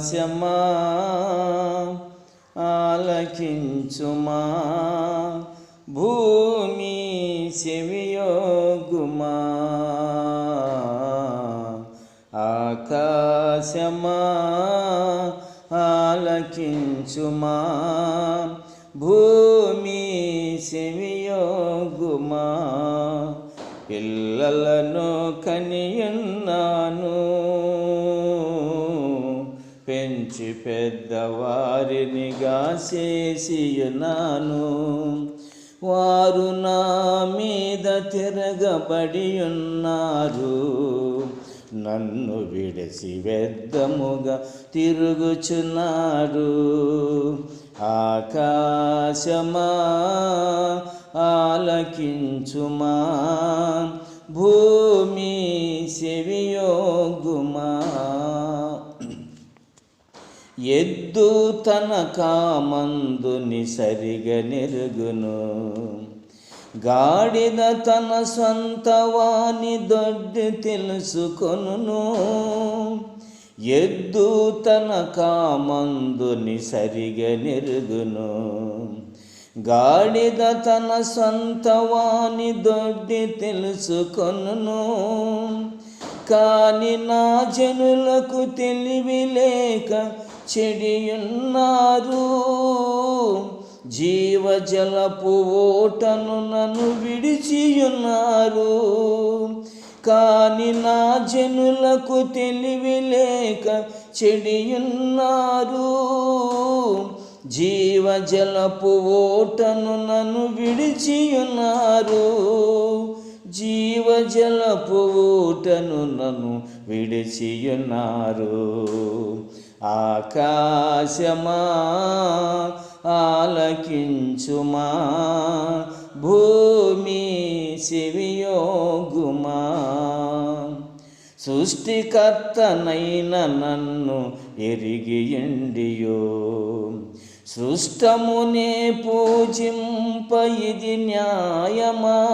ఆకాశమా ఆలకించుమా? భూమి చెవియోగుమా? ఆకాశమా? ఆలకించుమా? భూమి చెవియోగుమా? పిల్లలను కనియున్నాను పెంచి పెద్దవారినిగా చేసియున్నాను వారు నా మీద తిరగబడి ఉన్నారు నన్ను విడిసి వ్యర్థముగా తిరుగుచున్నారు. ఆకాశమా ఆలకించుమా భూమి సెవియోగుమా. ఎద్దు తన కామందుని సరిగా నెరుగును. గాడిద తన సొంత వాని దొడ్డి తెలుసుకొను ఎద్దు తన కామందుని సరిగా నెరుగును. గాడిద తన సొంత వాని దొడ్డి తెలుసుకొను కాని నా జనులకు తెలివి లేక చెడియున్నారు. జీవజలపు ఓటను నన్ను విడిచియున్నారు. కాని నా జనులకు తెలివి లేక చెడియున్నారు. జీవజలపు ఓటను నన్ను విడిచియున్నారు. జీవజలపు ఊటను నన్ను విడిచియున్నారు. ఆకాశమా ఆలకించుమా? భూమి శివియోగుమా సృష్టికర్తనైన నన్ను ఎరిగియండియో. సృష్టమునే పూజింప ఇది న్యాయమా?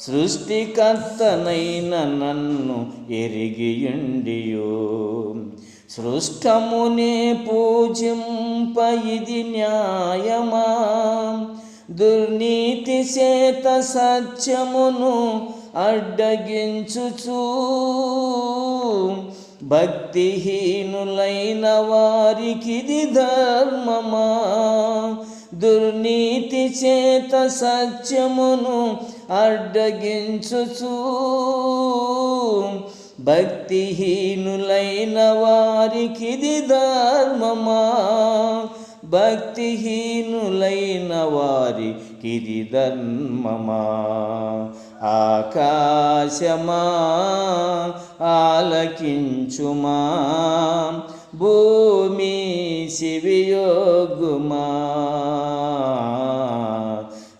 సృష్టికర్తనైన నన్ను ఎరిగియుండియో. సృష్టమునే పూజింప ఇది న్యాయమా? దుర్నీతి చేత సత్యమును అడ్డగించుచూ భక్తిహీనులైన వారికిది ధర్మమా? దుర్నీతి చేత సత్యమును అడ్డగించుచూ భక్తిహీనులైన వారికిది ధర్మమా? భక్తిహీనులైన వారికిది ధర్మమా? ఆకాశమా ఆలకించుమా? భూమి శివియోగుమా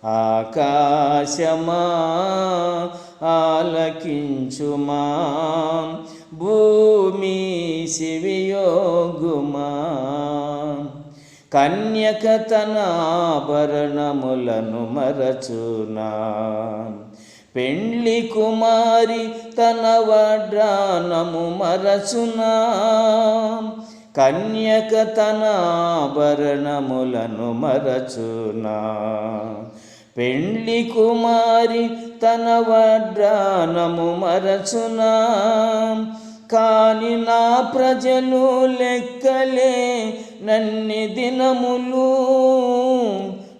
ఆకాశమా ఆలకించుమా. భూమి శివియోగుమా. కన్యక తన ఆభరణములను మరచునా. పెండ్లి కుమారి తన వడ్రానము మరచునా. కన్యక తన ఆభరణములను మరచునా. పెండ్లి కుమారి తన వడ్రానము మరచునా. కాని నా ప్రజలు లెక్కలే నన్ని దినములు.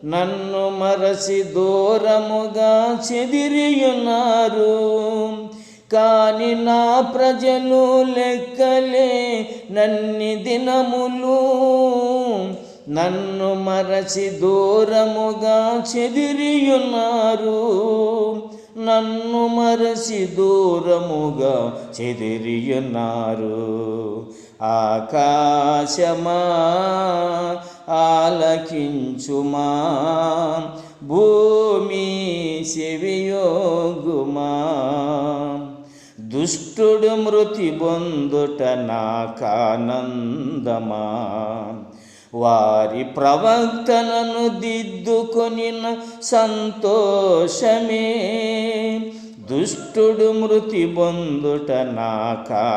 నన్ను మరసి దూరముగా చెదిరియున్నారు. కాని నా ప్రజలు లెక్కలే నన్ని దినములు. నన్ను మరచి దూరముగా చెదిరియున్నారు. నన్ను మరచి దూరముగా చెదిరియున్నారు. ఆకాశమా ఆలకించుమా భూమి శివియోగుమా దుష్టుడు మృతి బొందుట నాకానందమా. వారి ప్రవక్తలను దిద్దుకొనిన సంతోషమే. దుష్టుడు మృతి పొందుట నాకానందమా?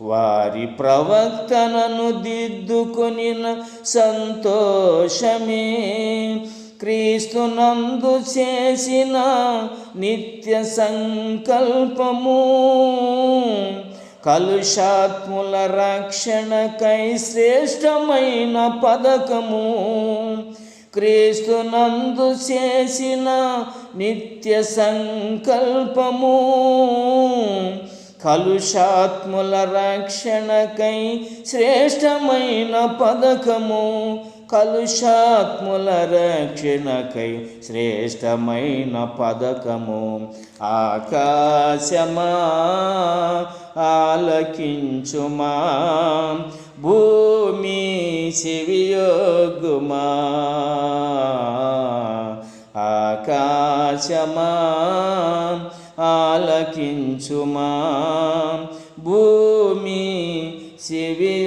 వారి ప్రవక్తలను దిద్దుకొనిన సంతోషమే. క్రీస్తునందు చేసిన నిత్య సంకల్పము. కలుషాత్ముల రక్షణకై శ్రేష్టమైన పథకము. క్రీస్తునందు చేసిన నిత్య సంకల్పము. కలుషాత్ముల రక్షణకై శ్రేష్టమైన పథకము. కలుషాత్ముల రక్షణకై శ్రేష్టమైన పథకము. ఆకాశమా ఆలకించుమా. భూమి శివియోగుమా ఆకాశమా. ఆలకించుమా. భూమి శివియోగుమా